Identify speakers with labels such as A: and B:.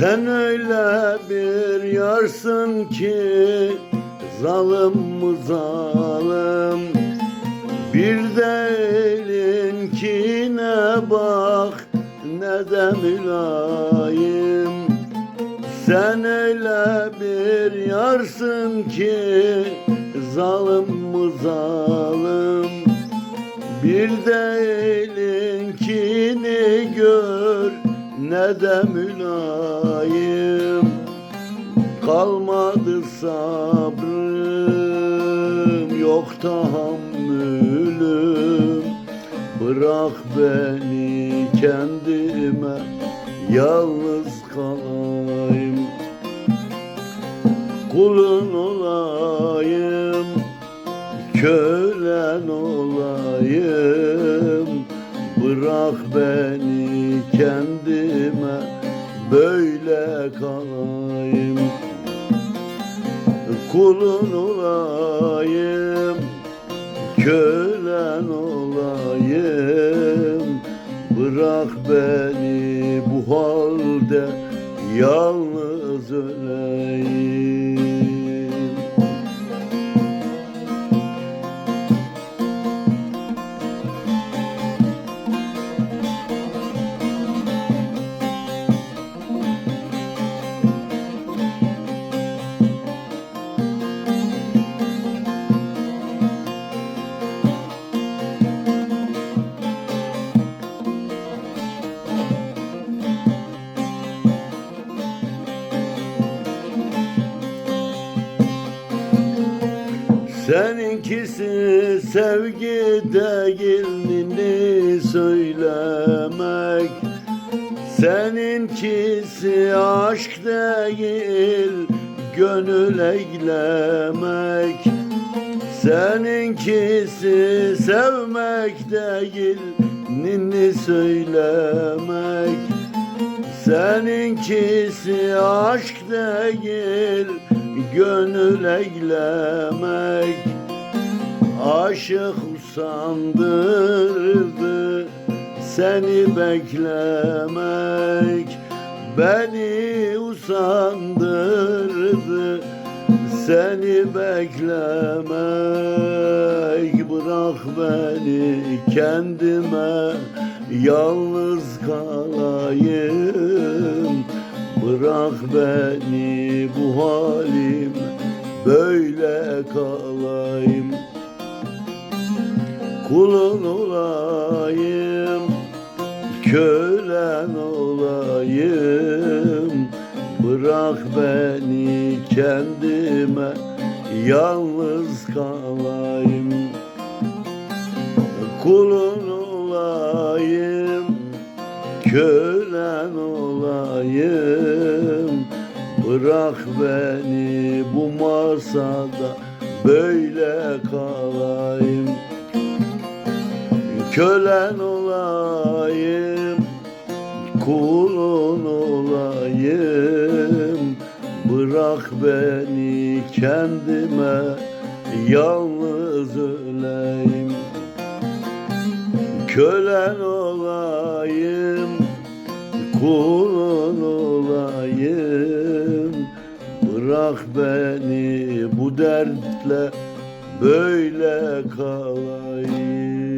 A: Sen öyle bir yarsın ki Zalim mı zalim? Bir de elinkine bak Ne de mülayim. Sen öyle bir yarsın ki Zalim mı zalim? Bir de elinkini gör Ne de mülayim Kalmadı sabrım Yok tahammülüm Bırak beni kendime Yalnız kalayım. Kulun olayım Kölen olayım Bırak beni kendime Böyle kalayım. Kulun olayım Kölen olayım. Bırak beni bu halde Yalnız öleyim Seninkisi sevgi değilini söylemek. Seninkisi aşk değil gönül eylemek. Seninkisi sevmek değil ninni söylemek. Seninkisi aşk değil gönül eylemek Aşık usandırdı. Seni beklemek Beni usandırdı. Seni beklemek Bırak beni kendime yalnız kalayım Bırak beni bu halim böyle kalayım. Kulun olayım, kölen olayım. Bırak beni kendime yalnız kalayım. Kulun olayım, kölen Bırak beni bu masada böyle kalayım. Kölen olayım, kulun olayım. Bırak beni kendime yalnız öleyim. Kölen olayım, kulun Bırak beni bu dertle böyle kalayım.